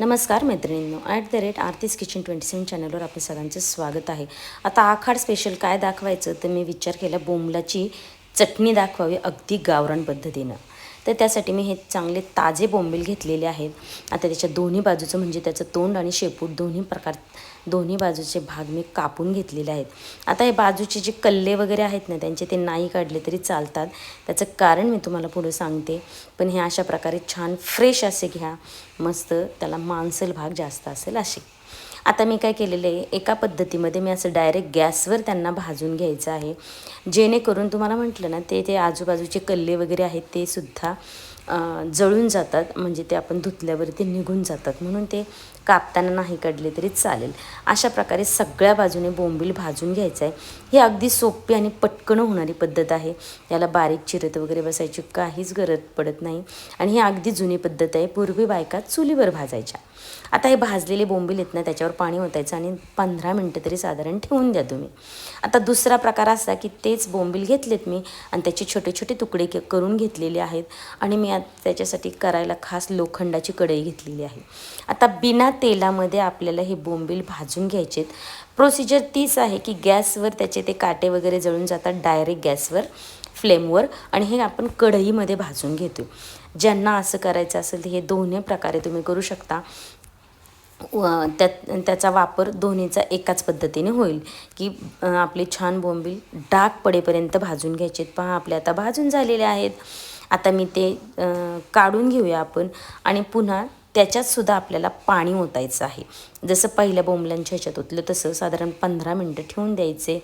नमस्कार मैत्रिणींनो at the rate Aarti's kitchen twenty seven चॅनलवर आपलं सगळ्यांचं स्वागत आहे. आता आखाड स्पेशल काय दाखवायचं तर मी विचार केला बोंबलाची चटणी दाखवावी अगदी गावरान पद्धतीनं. तर त्यासाठी मी हे चांगले ताजे बोंबील घेतलेले आहेत. आता त्याच्या दोन्ही बाजूचं म्हणजे त्याचं तोंड आणि शेपूट दोन्ही प्रकार दोन्ही बाजूचे भाग मी कापून घेतलेले आहेत. आता हे बाजूचे जे कल्ले वगैरे आहेत ना त्यांचे ते नाही काढले तरी चालतात. त्याचं कारण मी तुम्हाला पुढं सांगते. पण हे अशा प्रकारे छान फ्रेश असे घ्या. मस्त त्याला मांसल भाग जास्त असेल असे. आता मी काय केलेलं आहे एका पद्धतीमध्ये मी असं डायरेक्ट गॅसवर त्यांना भाजून घ्यायचं आहे. जेणेकरून तुम्हाला म्हटलं ना ते ते आजूबाजूचे कल्ले वगैरे आहेत ते सुद्धा जळून जातात. म्हणजे ते आपण धुतल्यावरती निघून जातात. म्हणून ते कापताना नाही काढले तरी चालेल. अशा प्रकारे सगळ्या बाजूने बोंबील भाजून घ्यायचं आहे. ही अगदी सोपी आणि पटकन होणारी पद्धत आहे. याला बारीक चिरत वगैरे बसायची काहीच गरज पडत नाही. आणि ही अगदी जुनी पद्धत आहे. पूर्वी बायका चुलीवर भाजायच्या. आता हे भाजलेले बोंबील आहेत ना त्याच्यावर पाणी ओतायचं आणि पंधरा मिनटं तरी साधारण ठेवून द्या तुम्ही. आता दुसरा प्रकार असा की तेच बोंबील घेतलेत मी आणि त्याचे छोटे छोटे तुकडे के करून घेतलेले आहेत. आणि मी त्याच्यासाठी करायला खास लोखंडाची कढई घेतलेली आहे. आता बिना तेलामध्ये आपल्याला हे बोंबील भाजून घ्यायचे प्रोसिजर तीच आहे की गॅसवर त्याचे ते काटे वगैरे जळून जातात डायरेक्ट गॅसवर फ्लेमवर आणि हे आपण कढईमध्ये भाजून घेतो. ज्यांना असं करायचं असेल तर हे दोन्ही प्रकारे तुम्ही करू शकता. त्यात त्याचा वापर दोन्हीचा एकाच पद्धतीने होईल की आपले छान बोंबील डाग पडेपर्यंत भाजून घ्यायचे पहा आपले आता भाजून झालेले आहेत. आता मी ते काढून घेऊया आपण आणि पुन्हा त्याच्यातसुद्धा आपल्याला पाणी ओतायचं आहे. जसं पहिल्या बोंबल्यांच्या ह्याच्यात ओतलं तसं साधारण पंधरा मिनटं ठेवून द्यायचे.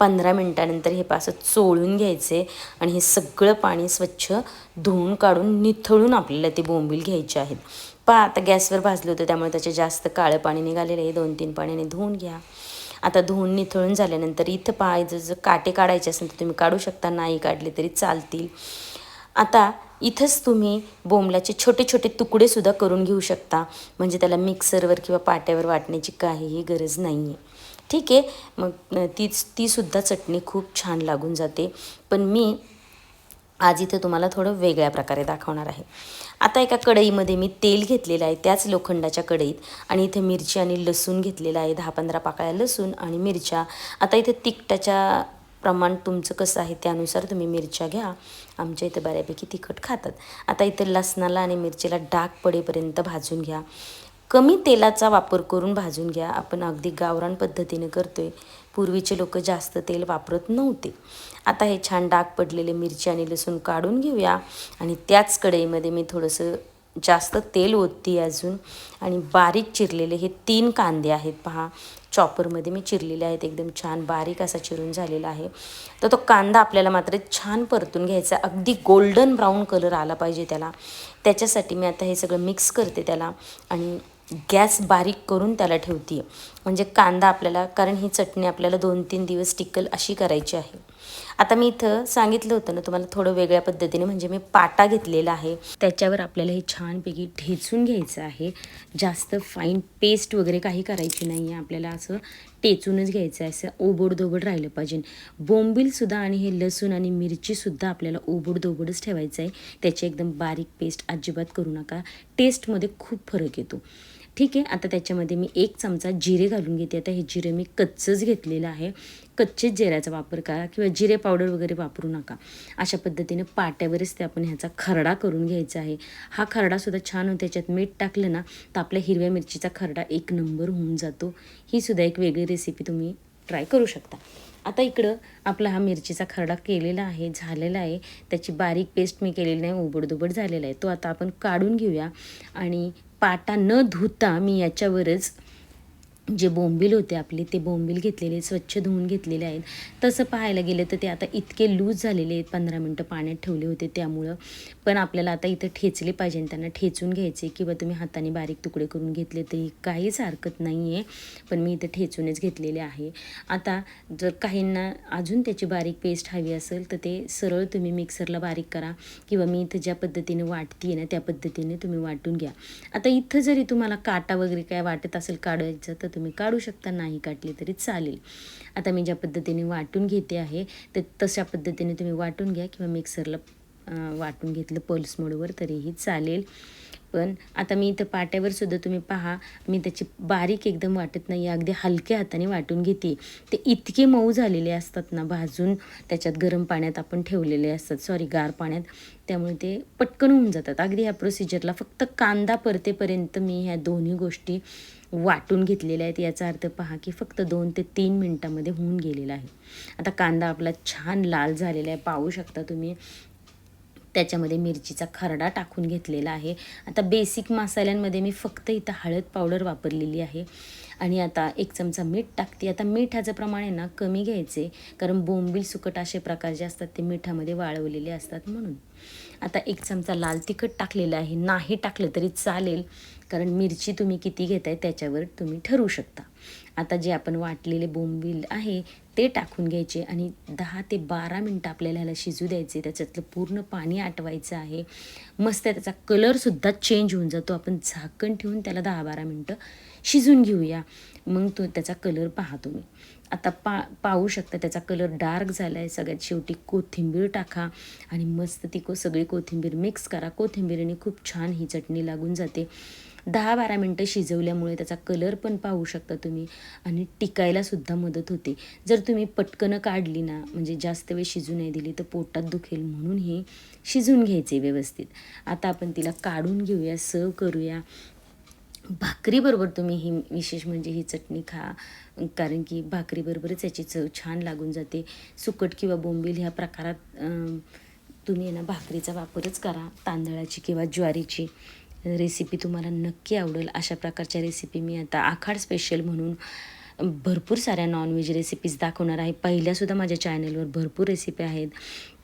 पंधरा मिनटानंतर हे पासं चोळून घ्यायचे आणि हे सगळं पाणी स्वच्छ धुवून काढून निथळून आपल्याला ते बोंबील घ्यायचे आहेत. पहा आता गॅसवर भाजलं होतं त्यामुळे त्याचे जास्त काळं पाणी निघालेलं आहे. दोन तीन पाण्याने धुवून घ्या. आता धुवून निथळून झाल्यानंतर इथं पाहायचं जर काटे काढायचे असेल तर तुम्ही काढू शकता नाही काढले तरी चालतील. आता इथंच तुम्ही बोंबलाचे छोटे छोटे तुकडेसुद्धा करून घेऊ शकता. म्हणजे त्याला मिक्सरवर किंवा पाट्यावर वाटण्याची काहीही गरज नाही आहे ठीक आहे? मग तीच तीसुद्धा चटणी खूप छान लागून जाते. पण मी आज इथं तुम्हाला थोडं वेगळ्या प्रकारे दाखवणार आहे. आता एका कढईमध्ये मी तेल घेतलेलं आहे त्याच लोखंडाच्या कढईत. आणि इथे मिरची आणि लसूण घेतलेलं आहे दहा पंधरा पाकळ्या लसूण आणि मिरच्या. आता इथे तिखटाच्या प्रमाण तुमचं कसं आहे त्यानुसार तुम्ही मिरच्या घ्या. आमच्या इथं बऱ्यापैकी तिखट खातात. आता इथं लसणाला आणि मिरचीला डाग पडेपर्यंत भाजून घ्या. कमी तेलाचा वापर करून भाजून घ्या. आपण अगदी गावरान पद्धतीने करतो आहे पूर्वीचे लोक जास्त तेल वापरत नव्हते. आता हे छान डाग पडलेले मिरची आणि लसूण काढून घेऊया. आणि त्याच कढईमध्ये मी थोडंसं जास्त तेल ओतती अजून. आणि बारीक चिरलेले हे तीन कांदे आहेत पहा. चॉपरमध्ये मी चिरलेले आहेत एकदम छान बारीक असा चिरून झालेला आहे. तर तो कांदा आपल्याला मात्र छान परतून घ्यायचा अगदी गोल्डन ब्राऊन कलर आला पाहिजे त्याला. त्याच्यासाठी मी आता हे सगळं मिक्स करते त्याला. आणि गॅस बारीक करून त्याला ठेवते म्हणजे कांदा आपल्याला कारण ही चटणी आपल्याला दोन तीन दिवस टिकल अशी करायची आहे. आता मी इथं सांगितलं होतं ना तुम्हाला थोडं वेगळ्या पद्धतीने म्हणजे मी पाटा घेतलेला आहे. त्याच्यावर आपल्याला हे छानपैकी ठेचून घ्यायचं आहे. जास्त फाईन पेस्ट वगैरे काही करायची नाही आहे. आपल्याला असं टेचूनच घ्यायचं आहे. असं ओबडधोबड राहिलं पाहिजे. बोंबीलसुद्धा आणि हे लसूण आणि मिरचीसुद्धा आपल्याला ओबडधोबडच ठेवायचं आहे. त्याची एकदम बारीक पेस्ट अजिबात करू नका. टेस्टमध्ये खूप फरक येतो. ठीक आहे आता त्याच्यामध्ये मी एक चमचा जिरे घालून घेते. आता हे जिरे मी कच्चंच घेतलेलं आहे. कच्चेच जिऱ्याचा वापर करा किंवा जिरे पावडर वगैरे वापरू नका. अशा पद्धतीने पाट्यावरच ते आपण ह्याचा खरडा करून घ्यायचा आहे. हा खरडासुद्धा छान होतो त्याच्यात मीठ टाकलं ना तर आपल्या हिरव्या मिरचीचा खरडा एक नंबर होऊन जातो. ही सुद्धा एक वेगळी रेसिपी तुम्ही ट्राय करू शकता. आता इकडं आपला हा मिरचीचा खरडा केलेला आहे झालेला आहे. त्याची बारीक पेस्ट मी केलेली नाही उबडदुबड झालेला आहे. तो आता आपण काढून घेऊया आणि पाटा न धुता मी याच्यावरच जे बोंबील होते आपले ते बोंबील घेतलेले स्वच्छ धुवून घेतलेले आहेत. तसं पाहायला गेलं तर ते आता इतके लूज झालेले आहेत. पंधरा मिनटं पाण्यात ठेवले होते त्यामुळं. पण आपल्याला आता इथं ठेचले पाहिजे त्यांना ठेचून घ्यायचे किंवा तुम्ही हाताने बारीक तुकडे करून घेतले तरी काहीच हरकत नाही आहे पण मी इथं ठेचूनच घेतलेले आहे. आता जर काहींना अजून त्याची बारीक पेस्ट हवी असेल तर ते सरळ तुम्ही मिक्सरला बारीक करा किंवा मी इथं ज्या पद्धतीने वाटते ना त्या पद्धतीने तुम्ही वाटून घ्या. आता इथं जरी तुम्हाला काटा वगैरे काय वाटत असेल काढायचं तर तुम्ही काढू शकता नाही काटली तरी चालेल. आता मी ज्या पद्धतीने वाटून घेते आहे ते तशा पद्धतीने तुम्ही वाटून घ्या किंवा मिक्सरला वाटून घेतलं पल्समोडवर तरीही चालेल. पण आता मी इथं पाट्यावर सुद्धा तुम्ही पहा मी त्याची बारीक एकदम वाटत नाही अगदी हलक्या हाताने वाटून घेते. ते इतके मऊ झालेले असतात ना भाजून त्याच्यात गरम पाण्यात आपण ठेवलेले असतात सॉरी गार पाण्यात. त्यामुळे ते पटकन होऊन जातात. अगदी ह्या प्रोसिजरला फक्त कांदा परतेपर्यंत मी ह्या दोन्ही गोष्टी वाटून घेतलेल्या आहेत. याचा अर्थ पहा की फक्त दोन ते तीन मिनटामध्ये होऊन गेलेला आहे. आता कांदा आपला छान लाल झालेला आहे. पाहू शकता तुम्ही. त्याच्यामध्ये मिरचीचा खरडा टाकून घेतलेला आहे. आता बेसिक मसाल्यांमध्ये मी फक्त इथं हळद पावडर वापरलेली आहे. आणि आता एक चमचा मीठ टाकते. आता मिठाचं प्रमाण आहे ना कमी घ्यायचे. कारण बोंबील सुकट असे प्रकार जे असतात ते मिठामध्ये वाळवलेले असतात म्हणून. आता एक चमचा लाल तिखट टाकलेलं आहे. नाही टाकलं तरी चालेल. कारण मिरची तुम्ही किती घेताय त्याच्यावर तुम्ही ठरवू शकता. आता जे आपण वाटलेले बोंबील आहे ते टाकून घ्यायचे आणि दहा ते बारा मिनटं आपल्याला ह्याला शिजू द्यायचे. त्याच्यातलं पूर्ण पाणी आटवायचं आहे. मस्त त्याचा कलरसुद्धा चेंज होऊन जातो. आपण झाकण ठेवून त्याला दहा बारा मिनटं शिजून घेऊया. मग तो त्याचा कलर पहा तुम्ही. आता पा पाहू शकता त्याचा कलर डार्क झाला आहे सगळ्यात शेवटी कोथिंबीर टाका आणि मस्त ती को सगळी कोथिंबीर मिक्स करा. कोथिंबीरीने खूप छान ही चटणी लागून जाते. दहा बारा मिनटं शिजवल्यामुळे त्याचा कलर पण पाहू शकता तुम्ही. आणि टिकायलासुद्धा मदत होते. जर तुम्ही पटकनं काढली ना म्हणजे जास्त वेळ शिजू नाही दिली तर पोटात दुखेल म्हणून हे शिजून घ्यायचे व्यवस्थित. आता आपण तिला काढून घेऊया सर्व करूया. भाकरीबरोबर तुम्ही ही विशेष म्हणजे ही चटणी खा कारण की भाकरीबरोबरच याची चव छान लागून जाते. सुकट किंवा बोंबील ह्या प्रकारात तुम्ही आहे ना भाकरीचा वापरच करा. तांदळाची किंवा ज्वारीची. रेसिपी तुम्हाला नक्की आवडेल. अशा प्रकारच्या रेसिपी मी आता आखाड स्पेशल म्हणून भरपूर साऱ्या नॉनव्हेज रेसिपीज दाखवणार आहे. पहिल्यासुद्धा माझ्या चॅनलवर भरपूर रेसिपी आहेत.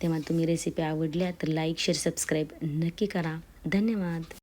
तेव्हा तुम्ही रेसिपी आवडल्या तर लाईक शेअर सबस्क्राईब नक्की करा. धन्यवाद.